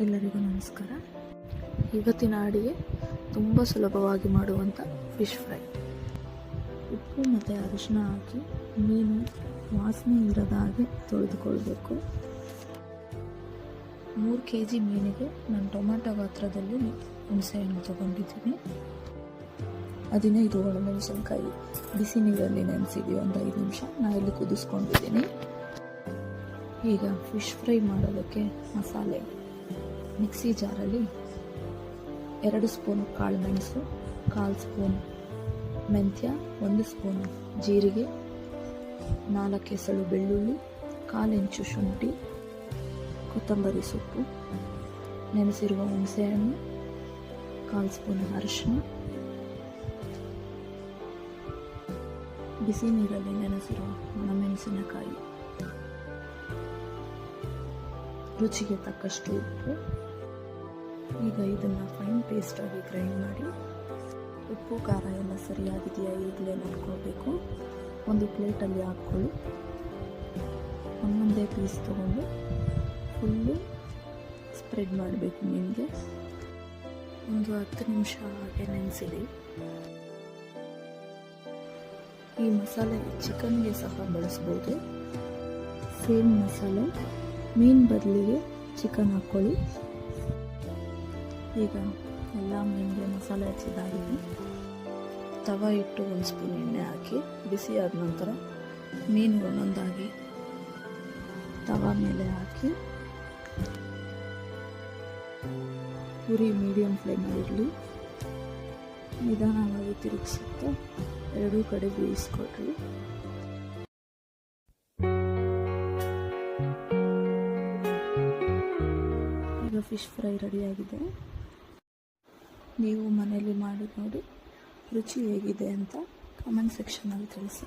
ಎಲ್ಲರಿಗೂ ನಮಸ್ಕಾರ. ಇವತ್ತಿನ ಅಡುಗೆ ತುಂಬ ಸುಲಭವಾಗಿ ಮಾಡುವಂಥ ಫಿಶ್ ಫ್ರೈ ಉಪ್ಪು ಮತ್ತು ಅರಿಶಿನ ಹಾಕಿ ಮೀನು ವಾಸನೆ ಇರದ ಹಾಗೆ ತೊಳೆದುಕೊಳ್ಬೇಕು. ಮೂರು ಕೆ ಜಿ ಮೀನಿಗೆ ನಾನು ಟೊಮ್ಯಾಟೊ ಗಾತ್ರದಲ್ಲಿ ಹುಣಸೆಹಣ್ಣು ತೊಗೊಂಡಿದ್ದೀನಿ. ಹದಿನೈದು ಒಣಮೆಣಸಿನ್ಕಾಯಿ ಬಿಸಿ ನೀರಲ್ಲಿ ನೆನೆಸಿದ್ವಿ ಒಂದು ಐದು ನಿಮಿಷ. ನಾ ಇಲ್ಲಿ ಕುದಿಸ್ಕೊಂಡಿದ್ದೀನಿ. ಈಗ ಫಿಶ್ ಫ್ರೈ ಮಾಡೋದಕ್ಕೆ ಮಸಾಲೆ. ಮಿಕ್ಸಿ ಜಾರಲ್ಲಿ ಎರಡು ಸ್ಪೂನ್ ಕಾಳು ಮೆಣಸು, ಕಾಲು ಸ್ಪೂನ್ ಮೆಂತ್ಯ, ಒಂದು ಸ್ಪೂನ್ ಜೀರಿಗೆ, ನಾಲ್ಕು ಎಸಳು ಬೆಳ್ಳುಳ್ಳಿ ಕಾಲೆಂಚು ಶುಂಠಿ, ಕೊತ್ತಂಬರಿ ಸೊಪ್ಪು, ನೆನೆಸಿರುವ ಹುಣಸೆಹಣ್ಣು, ಕಾಲು ಸ್ಪೂನ್ ಅರಿಶಿನ ಬಿಸಿ ನೀರಲ್ಲಿ ನೆನೆಸಿರುವ ಒಣಮೆಣಸಿನಕಾಯಿ ರುಚಿಗೆ ತಕ್ಕಷ್ಟು ಉಪ್ಪು. ಈಗ ಇದನ್ನು ಫೈನ್ ಪೇಸ್ಟಾಗಿ ಗ್ರೈಂಡ್ ಮಾಡಿ, ಉಪ್ಪು, ಖಾರ ಎಲ್ಲ ಸರಿಯಾಗಿದೆಯಾ ಈಗಲೇ ನೋಡ್ಕೋಬೇಕು ಒಂದು ಪ್ಲೇಟಲ್ಲಿ ಹಾಕ್ಕೊಳ್ಳಿ. ಒಂದೊಂದೇ ಪೀಸ್ ತೊಗೊಂಡು ಫುಲ್ಲು ಸ್ಪ್ರೆಡ್ ಮಾಡಬೇಕು ನಿಮಗೆ. ಒಂದು ಹತ್ತು ನಿಮಿಷ ಹಾಗೆ ನೆನೆಸಿಡಿ. ಈ ಮಸಾಲೆ ಚಿಕನ್ಗೆ ಸಹ ಬಳಸ್ಬೋದು. ಸೇಮ್ ಮಸಾಲೆ ಮೀನು ಬದಲಿಗೆ ಚಿಕನ್ ಹಾಕ್ಕೊಳ್ಳಿ. ಈಗ ಎಲ್ಲ ಮೀನಿಗೆ ಮಸಾಲೆ ಹಚ್ಚಿದಾಗಿದೆ ತವ ಇಟ್ಟು ಒಂದು ಸ್ಪೂನ್ ಎಣ್ಣೆ ಹಾಕಿ, ಬಿಸಿ ಆದ ನಂತರ ಮೀನು ಒಂದೊಂದಾಗಿ ತವ ಮೇಲೆ ಹಾಕಿ, ಪುರಿ ಮೀಡಿಯಮ್ ಫ್ಲೇಮಲ್ಲಿರಲಿ ನಿಧಾನವಾಗಿ ತಿರುಗಿಸುತ್ತಾ ಎರಡೂ ಕಡೆ ಬೇಯಿಸ್ಕೊಡ್ರಿ. ಈಗ ಫಿಶ್ ಫ್ರೈ ರೆಡಿಯಾಗಿದೆ ನೀವು ಮನೆಯಲ್ಲಿ ಮಾಡಿ ನೋಡಿ ರುಚಿ ಹೇಗಿದೆ ಅಂತ ಕಮೆಂಟ್ ಸೆಕ್ಷನಲ್ಲಿ ತಿಳಿಸಿ.